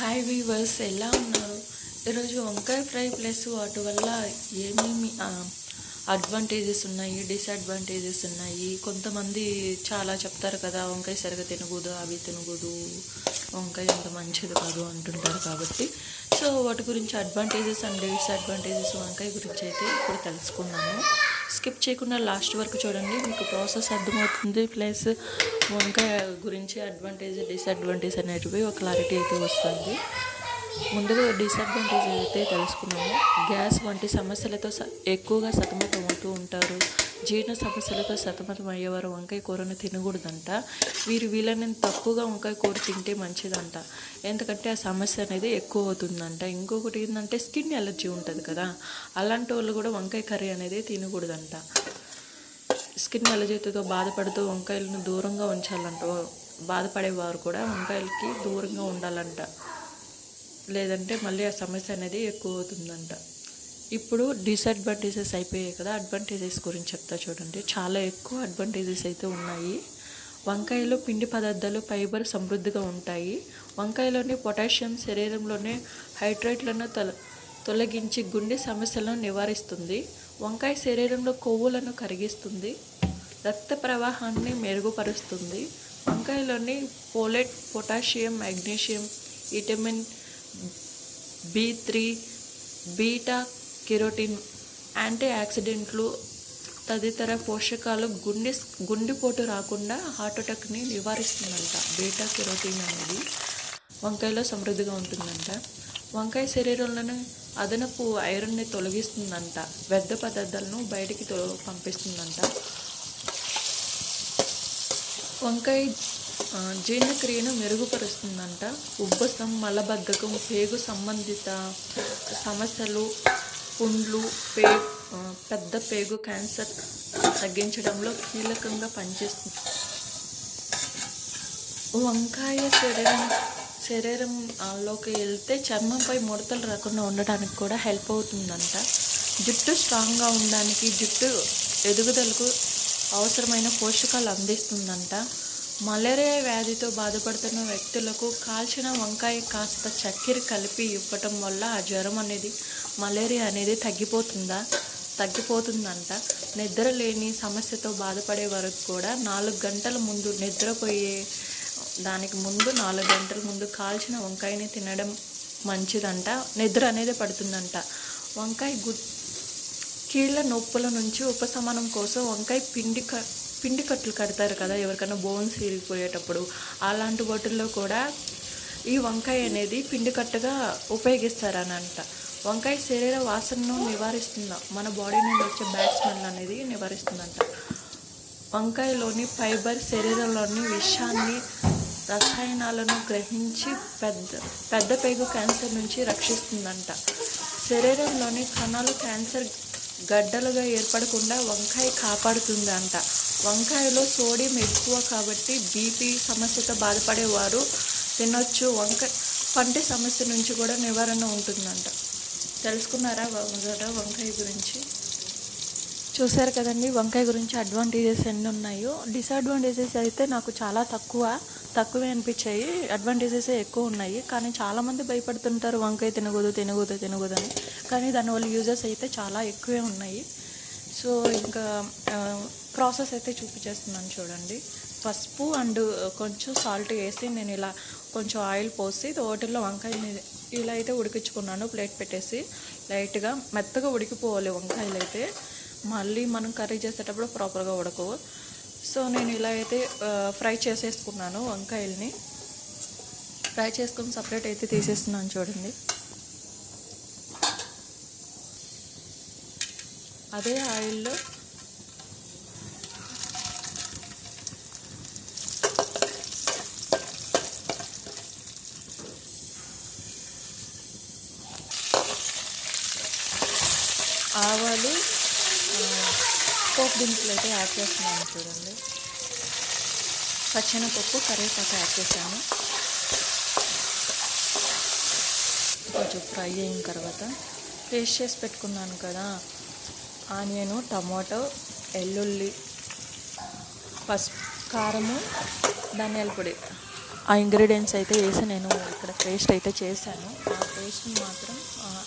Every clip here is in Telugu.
హాయ్ వీవర్స్ ఎలా ఉన్నారు? ఈరోజు వంకాయ ఫ్రై ప్లస్ వాటి వల్ల ఏమేమి అడ్వాంటేజెస్ ఉన్నాయి డిసడ్వాంటేజెస్ ఉన్నాయి? కొంతమంది చాలా చెప్తారు కదా వంకాయ సరిగా తినకూడదు అవి తినకూడదు వంకాయ అంత మంచిది కాదు అంటుంటారు కాబట్టి. సో వాటి గురించి అడ్వాంటేజెస్ అండ్ డిసడ్వాంటేజెస్ వంకాయ గురించి అయితే ఇప్పుడు తెలుసుకున్నాము స్కిప్ చేయకుండా లాస్ట్ వరకు చూడండి. మీకు ప్రాసెస్ అర్థమవుతుంది. ప్లస్ వంకాయ గురించి అడ్వాంటేజ్ డిసడ్వాంటేజ్ అనేటివి ఒక క్లారిటీ అయితే వస్తుంది. ముందుగా డిసడ్వాంటేజ్ అయితే తెలుసుకున్నాము. గ్యాస్ వంటి సమస్యలతో స- ఎక్కువగా సతమతమవుతూ ఉంటారు. జీర్ణ సమస్యలతో సతమతం అయ్యేవారు వంకాయ కూరను తినకూడదంట. వీరు వీలైనంత తక్కువగా వంకాయ కూర తింటే మంచిదంట. ఎందుకంటే ఆ సమస్య అనేది ఎక్కువ అవుతుందంట. ఇంకొకటి ఏంటంటే స్కిన్ ఎలర్జీ ఉంటుంది కదా. అలాంటి వాళ్ళు కూడా వంకాయ కర్రీ అనేది తినకూడదంట. స్కిన్ ఎలర్జీతో బాధపడుతూ వంకాయలను దూరంగా ఉంచాలంట. బాధపడేవారు కూడా వంకాయలకి దూరంగా ఉండాలంట. లేదంటే మళ్ళీ ఆ సమస్య అనేది ఎక్కువ అవుతుందంట. ఇప్పుడు డిసడ్వాంటేజెస్ అయిపోయాయి కదా అడ్వాంటేజెస్ గురించి చెప్తా చూడండి. చాలా ఎక్కువ అడ్వాంటేజెస్ అయితే ఉన్నాయి. వంకాయలో పిండి పదార్థాలు ఫైబర్ సమృద్ధిగా ఉంటాయి. వంకాయలోని పొటాషియం శరీరంలోని హైడ్రేట్లను తొల తొలగించి గుండె సమస్యలను నివారిస్తుంది. వంకాయ శరీరంలో కొవ్వులను కరిగిస్తుంది. రక్త ప్రవాహాన్ని మెరుగుపరుస్తుంది. వంకాయలోని folate potassium magnesium vitamin B three beta carotene anti ఆక్సిడెంట్లు తదితర పోషకాలు గుండె గుండెపోటు రాకుండా హార్ట్ అటాక్ని నివారిస్తుందంట. బీటా కెరోటిన్ అనేది వంకాయలో సమృద్ధిగా ఉంటుందంట. వంకాయ శరీరంలోని అదనపు ఐరన్ని తొలగిస్తుందంట. వ్యర్థ పదార్థాలను బయటికి తొ పంపిస్తుందంట. వంకాయ జీర్ణక్రియను మెరుగుపరుస్తుందంట. ఉబ్బసం మలబద్ధకం పేగు సంబంధిత సమస్యలు పుండ్లు పే పెద్ద పేగు క్యాన్సర్ తగ్గించడంలో కీలకంగా పనిచేస్తుంది. వంకాయ శరీరం శరీరం లోకి వెళ్తే చర్మంపై ముడతలు రాకుండా ఉండడానికి కూడా హెల్ప్ అవుతుందంట. జుట్టు స్ట్రాంగ్గా ఉండడానికి జుట్టు ఎదుగుదలకు అవసరమైన పోషకాలు అందిస్తుందంట. మలేరియా వ్యాధితో బాధపడుతున్న వ్యక్తులకు కాల్చిన వంకాయ కాస్త చక్కెర కలిపి ఇవ్వటం వల్ల ఆ జ్వరం అనేది మలేరియా అనేది తగ్గిపోతుందా? తగ్గిపోతుందంట. నిద్ర లేని సమస్యతో బాధపడే వరకు కూడా నాలుగు గంటల ముందు నిద్రపోయే దానికి ముందు నాలుగు గంటల ముందు కాల్చిన వంకాయని తినడం మంచిదంట. నిద్ర అనేది పడుతుందంట. వంకాయ గు కీళ్ళ నొప్పుల నుంచి ఉపశమనం కోసం వంకాయ పిండి క పిండి కట్లు కడతారు కదా ఎవరికైనా బోన్స్ విరిగిపోయేటప్పుడు అలాంటి వాటిల్లో కూడా ఈ వంకాయ అనేది పిండి కట్టుగా ఉపయోగిస్తారనంట. వంకాయ శరీర వాసనను నివారిస్తుంది? మన బాడీ నుండి వచ్చే బ్యాడ్ స్మెల్ అనేది నివారిస్తుందంట. వంకాయలోని ఫైబర్ శరీరంలోని విషాన్ని రసాయనాలను గ్రహించి పెద్ద పెద్ద పేగు క్యాన్సర్ నుంచి రక్షిస్తుందంట. శరీరంలోని కణాలు క్యాన్సర్ గడ్డలుగా ఏర్పడకుండా వంకాయ కాపాడుతుందంట. వంకాయలో సోడియం ఎక్కువ కాబట్టి బీపీ సమస్యతో బాధపడేవారు తినొచ్చు. వంకాయ పంటి సమస్య నుంచి కూడా నివారణ ఉంటుందంట. తెలుసుకున్నారా వంకాయ గురించి? చూసారు కదండి వంకాయ గురించి అడ్వాంటేజెస్ ఎన్ని ఉన్నాయో. డిసడ్వాంటేజెస్ అయితే నాకు చాలా తక్కువ తక్కువే అనిపించాయి. అడ్వాంటేజెస్ ఎక్కువ ఉన్నాయి. కానీ చాలామంది భయపడుతుంటారు వంకాయ తినకూడదు తినకూడదు తినకూడదు అని. కానీ దానివల్ల యూజెస్ అయితే చాలా ఎక్కువే ఉన్నాయి. సో ఇంకా ప్రాసెస్ అయితే చూపించేస్తున్నాను చూడండి. పసుపు అండ్ కొంచెం సాల్ట్ వేసి నేను ఇలా కొంచెం ఆయిల్ పోసి వాటిల్లో వంకాయ ఇలా అయితే ఉడికించుకున్నాను ప్లేట్ పెట్టేసి. లైట్గా మెత్తగా ఉడికిపోవాలి వంకాయలు అయితే. మళ్ళీ మనం కర్రీ చేసేటప్పుడు ప్రాపర్గా ఉడకవు. సో నేను ఇలా అయితే ఫ్రై చేసేసుకున్నాను వంకాయల్ని. ఫ్రై చేసుకొని సపరేట్ అయితే తీసేస్తున్నాను చూడండి. అదే ఆయిల్లో. ఆవాలు పోపు దినుసులు అయితే యాడ్ చేస్తున్నాను చూడండి. పచ్చెనపప్పు కరివేపాకు యాడ్ చేశాను. కొంచెం ఫ్రై అయిన తర్వాత పేస్ట్ చేసి పెట్టుకున్నాను కదా. ఆనియను టమాటో వెల్లుల్లి పసుపు కారము ధనియాల పొడి. ఆ ఇంగ్రీడియంట్స్ అయితే వేసి నేను ఇక్కడ పేస్ట్ అయితే చేశాను. ఆ పేస్ట్ని మాత్రం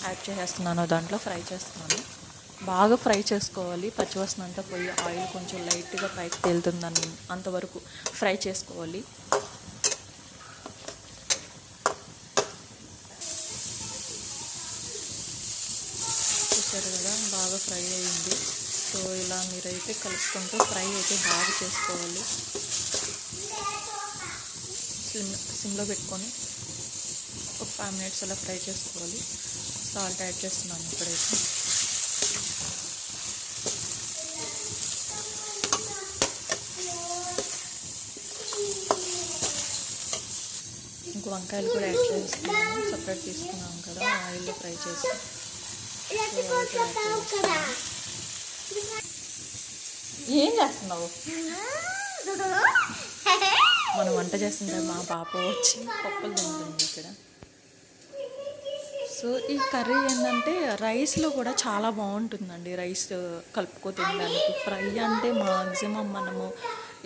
యాడ్ చేసేస్తున్నాను. దాంట్లో ఫ్రై చేస్తున్నాను. బాగా ఫ్రై చేసుకోవాలి. పచ్చివాసన అంతా పోయి ఆయిల్ కొంచెం లైట్గా పైకి తేలుతుందని అంతవరకు ఫ్రై చేసుకోవాలి. చూసారు కదా? బాగా ఫ్రై అయింది. సో ఇలా మీరైతే కలుపుకుంటూ ఫ్రై అయితే బాగా చేసుకోవాలి. సిమ్ సిమ్లో పెట్టుకొని ఒక ఫైవ్ మినిట్స్ అలా ఫ్రై చేసుకోవాలి. సాల్ట్ యాడ్ చేస్తున్నాను ఇప్పుడైతే. ఇంకా వంకాయలు కూడా యాడ్ చేస్తున్నాము సపరేట్ తీసుకున్నాం కదా ఆయిల్లో ఫ్రై చేసి. ఏం చేస్తున్నావు? మనం వంట చేస్తుంటే మా పాప వచ్చి పప్పులు తింటుంది ఇక్కడ. సో ఈ కర్రీ ఏంటంటే రైస్లో కూడా చాలా బాగుంటుందండి. రైస్ కలుపుకో తినడానికి. ఫ్రై అంటే మాక్సిమం మనము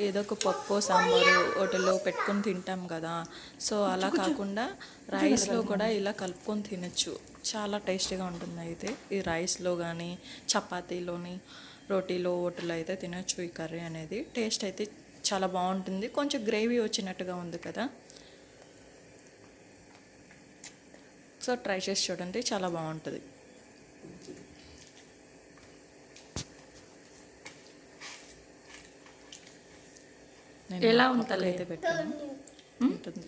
ఏదో ఒక పప్పు సాంబారు హోటల్లో పెట్టుకొని తింటాం కదా. సో అలా కాకుండా రైస్లో కూడా ఇలా కలుపుకొని తినచ్చు. చాలా టేస్టీగా ఉంటుంది అయితే. ఈ రైస్లో కానీ చపాతీలోని రోటీలో హోటల్లో అయితే తినచ్చు ఈ కర్రీ అనేది. టేస్ట్ అయితే చాలా బాగుంటుంది. కొంచెం గ్రేవీ వచ్చినట్టుగా ఉంది కదా. సో ట్రై చేసి చూడండి. చాలా బాగుంటుంది. ఎలా ఉంటుంది? అయితే పెట్టాను. ఉంటుంది.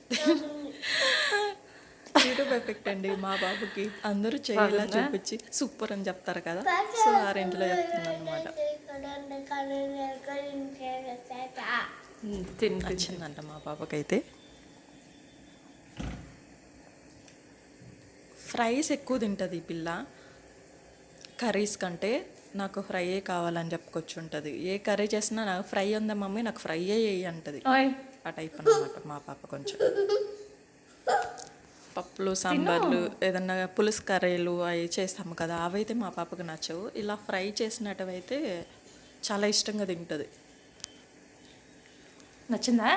యూట్యూబ్ ఎఫెక్ట్ అండి మా బాబుకి. అందరూ చేయాలా? చూపించి సూపర్ అని చెప్తారు కదా. సో ఆ రెంట్లో చెప్తుంది అనమాట తిని నచ్చిందంట మా పాపకైతే ఫ్రైస్ ఎక్కువ తింటుంది ఈ పిల్ల. కర్రీస్ కంటే నాకు ఫ్రైయే కావాలని చెప్పుకొచ్చుంటుంది ఏ కర్రీ చేసినా నాకు ఫ్రై ఉందా మమ్మీ? నాకు ఫ్రైయే వేయి అంటది. ఆ టైప్ అన్నమాట మా పాప కొంచెం. పప్పులు సాంబార్లు ఏదన్నా పులుసు కర్రీలు అవి చేస్తాము కదా అవైతే మా పాపకు నచ్చవు. ఇలా ఫ్రై చేసినట్టయితే చాలా ఇష్టంగా తింటుంది. నచ్చిందా?